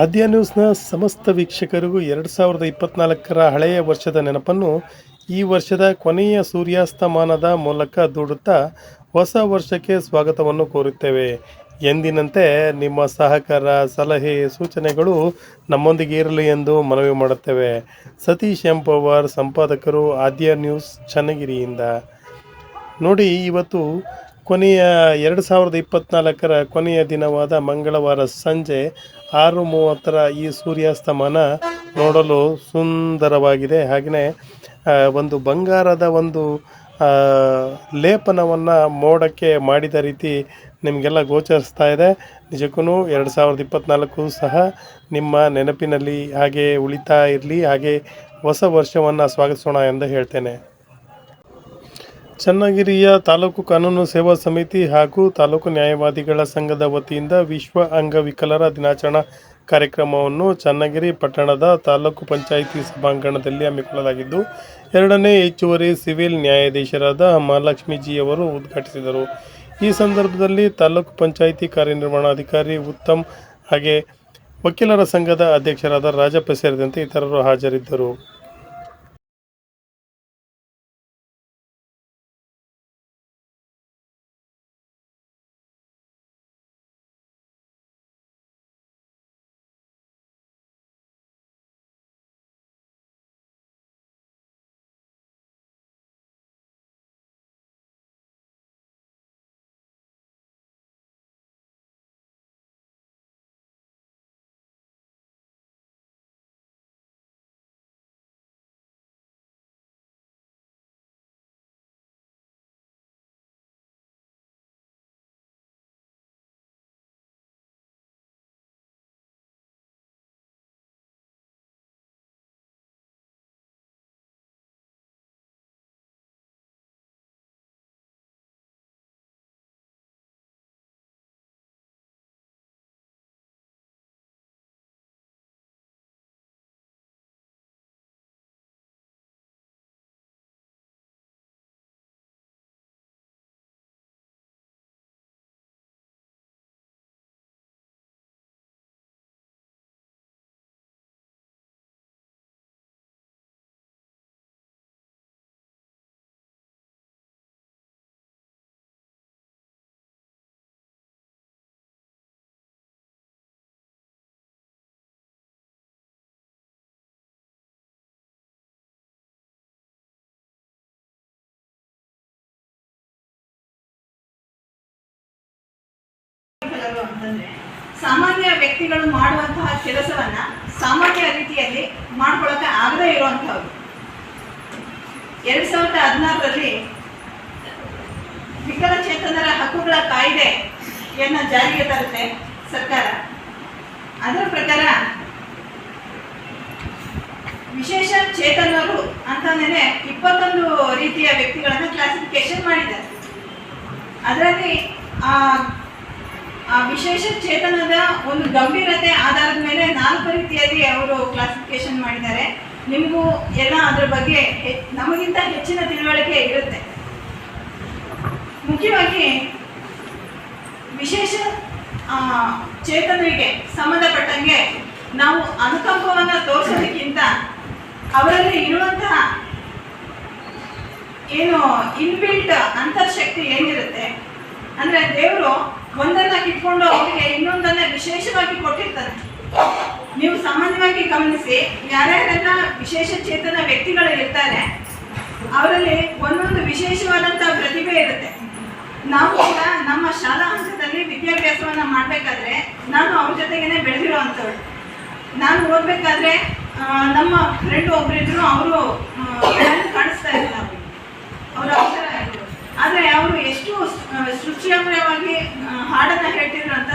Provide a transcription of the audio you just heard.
ಆದ್ಯ ನ್ಯೂಸ್ನ ಸಮಸ್ತ ವೀಕ್ಷಕರಿಗೂ ಎರಡು ಸಾವಿರದ ಇಪ್ಪತ್ನಾಲ್ಕರ ಹಳೆಯ ವರ್ಷದ ನೆನಪನ್ನು ಈ ವರ್ಷದ ಕೊನೆಯ ಸೂರ್ಯಾಸ್ತಮಾನದ ಮೂಲಕ ದೂಡುತ್ತಾ ಹೊಸ ವರ್ಷಕ್ಕೆ ಸ್ವಾಗತವನ್ನು ಕೋರುತ್ತೇವೆ. ಎಂದಿನಂತೆ ನಿಮ್ಮ ಸಹಕಾರ, ಸಲಹೆ, ಸೂಚನೆಗಳು ನಮ್ಮೊಂದಿಗೆ ಇರಲಿ ಎಂದು ಮನವಿ ಮಾಡುತ್ತೇವೆ. ಸತೀಶ್ ಎಂಪವರ್ ಸಂಪಾದಕರು ಆದ್ಯ ನ್ಯೂಸ್, ಚನ್ನಗಿರಿಯಿಂದ. ನೋಡಿ, ಇವತ್ತು ಕೊನೆಯ ಎರಡು ಸಾವಿರದ ಇಪ್ಪತ್ನಾಲ್ಕರ ಕೊನೆಯ ದಿನವಾದ ಮಂಗಳವಾರ ಸಂಜೆ ಆರು ಮೂವತ್ತರ ಈ ಸೂರ್ಯಾಸ್ತಮಾನ ನೋಡಲು ಸುಂದರವಾಗಿದೆ. ಹಾಗೆಯೇ ಒಂದು ಬಂಗಾರದ ಒಂದು ಲೇಪನವನ್ನು ಮೋಡಕ್ಕೆ ಮಾಡಿದ ರೀತಿ ನಿಮಗೆಲ್ಲ ಗೋಚರಿಸ್ತಾ ಇದೆ. ನಿಜಕ್ಕೂ ಎರಡು ಸಾವಿರದ ಇಪ್ಪತ್ನಾಲ್ಕು ಸಹ ನಿಮ್ಮ ನೆನಪಿನಲ್ಲಿ ಹಾಗೆ ಉಳಿತಾ ಇರಲಿ, ಹಾಗೆ ಹೊಸ ವರ್ಷವನ್ನು ಸ್ವಾಗತಿಸೋಣ ಎಂದು ಹೇಳ್ತೇನೆ. ಚನ್ನಗಿರಿಯ ತಾಲೂಕು ಕಾನೂನು ಸೇವಾ ಸಮಿತಿ ಹಾಗೂ ತಾಲೂಕು ನ್ಯಾಯವಾದಿಗಳ ಸಂಘದ ವತಿಯಿಂದ ವಿಶ್ವ ಅಂಗವಿಕಲರ ದಿನಾಚರಣಾ ಕಾರ್ಯಕ್ರಮವನ್ನು ಚನ್ನಗಿರಿ ಪಟ್ಟಣದ ತಾಲೂಕು ಪಂಚಾಯಿತಿ ಸಭಾಂಗಣದಲ್ಲಿ ಹಮ್ಮಿಕೊಳ್ಳಲಾಗಿದ್ದು, ಎರಡನೇ ಹೆಚ್ಚುವರಿ ಸಿವಿಲ್ ನ್ಯಾಯಾಧೀಶರಾದ ಮಹಾಲಕ್ಷ್ಮೀಜಿಯವರು ಉದ್ಘಾಟಿಸಿದರು. ಈ ಸಂದರ್ಭದಲ್ಲಿ ತಾಲೂಕು ಪಂಚಾಯಿತಿ ಕಾರ್ಯನಿರ್ವಹಣಾಧಿಕಾರಿ ಉತ್ತಮ್ ಹಾಗೆ ವಕೀಲರ ಸಂಘದ ಅಧ್ಯಕ್ಷರಾದ ರಾಜಪ್ಪ ಸೇರಿದಂತೆ ಇತರರು ಹಾಜರಿದ್ದರು. ಅಂತಂದ್ರೆ ಸಾಮಾನ್ಯ ವ್ಯಕ್ತಿಗಳು ಮಾಡುವಂತಹ ಕೆಲಸವನ್ನ ಸಾಮಾನ್ಯ ರೀತಿಯಲ್ಲಿ ಮಾಡ್ಕೊಳಕ್ಕೆ ಆಗದೇ ಇರುವಂತಹವ್ರು ಎರಡ್ ಸಾವಿರದ ಹದಿನಾರರಲ್ಲಿ ವಿಕಲಚೇತನರ ಹಕ್ಕುಗಳ ಕಾಯ್ದೆಯನ್ನ ಜಾರಿಗೆ ತರುತ್ತೆ ಸರ್ಕಾರ. ಅದರ ಪ್ರಕಾರ ವಿಶೇಷ ಚೇತನರು ಅಂತಾನೆ ಇಪ್ಪತ್ತೊಂದು ರೀತಿಯ ವ್ಯಕ್ತಿಗಳನ್ನ ಕ್ಲಾಸಿಫಿಕೇಶನ್ ಮಾಡಿದ್ದಾರೆ. ಅದರಲ್ಲಿ ಆ ವಿಶೇಷ ಚೇತನದ ಒಂದು ಗಂಭೀರತೆ ಆಧಾರದ ಮೇಲೆ ನಾಲ್ಕು ರೀತಿಯಲ್ಲಿ ಅವರು ಕ್ಲಾಸಿಫಿಕೇಶನ್ ಮಾಡಿದ್ದಾರೆ. ನಿಮಗೂ ಎಲ್ಲ ಅದ್ರ ಬಗ್ಗೆ ನಮಗಿಂತ ಹೆಚ್ಚಿನ ತಿಳುವಳಿಕೆ ಇರುತ್ತೆ. ಮುಖ್ಯವಾಗಿ ವಿಶೇಷ ಚೇತನರಿಗೆ ಸಂಬಂಧಪಟ್ಟಂಗೆ ನಾವು ಅನುಕಂಪವನ್ನು ತೋರಿಸೋದಕ್ಕಿಂತ ಅವರಲ್ಲಿ ಇರುವಂತಹ ಏನು ಇನ್ಬಿಲ್ಟ್ ಅಂತರ್ಶಕ್ತಿ ಏನಿರುತ್ತೆ ಅಂದ್ರೆ ದೇವರು ಒಂದನ್ನ ಕಿತ್ಕೊಂಡು ಅವರಿಗೆ ಇನ್ನೊಂದನ್ನ ವಿಶೇಷವಾಗಿ ಕೊಟ್ಟಿರ್ತಾರೆ. ನೀವು ಸಾಮಾನ್ಯವಾಗಿ ಗಮನಿಸಿ, ಯಾರ್ಯಾರೆಲ್ಲ ವಿಶೇಷ ಚೇತನ ವ್ಯಕ್ತಿಗಳು ಇರ್ತಾರೆ, ಅವರಲ್ಲಿ ಒಂದೊಂದು ವಿಶೇಷವಾದಂತ ಪ್ರತಿಭೆ ಇರುತ್ತೆ. ನಾವು ಕೂಡ ನಮ್ಮ ಶಾಲಾ ಹಂತದಲ್ಲಿ ವಿದ್ಯಾಭ್ಯಾಸವನ್ನ ಮಾಡ್ಬೇಕಾದ್ರೆ ನಾನು ಅವ್ರ ಜೊತೆಗೇನೆ ಬೆಳೆದಿರೋ ನಾನು ಓದ್ಬೇಕಾದ್ರೆ ನಮ್ಮ ಫ್ರೆಂಡ್ ಒಬ್ರಿದ್ರು, ಅವರು ಹಾಡನ್ನ ಹಾಡನ್ನು ಹೇಳ್ತಿದ್ರು ಅಂತ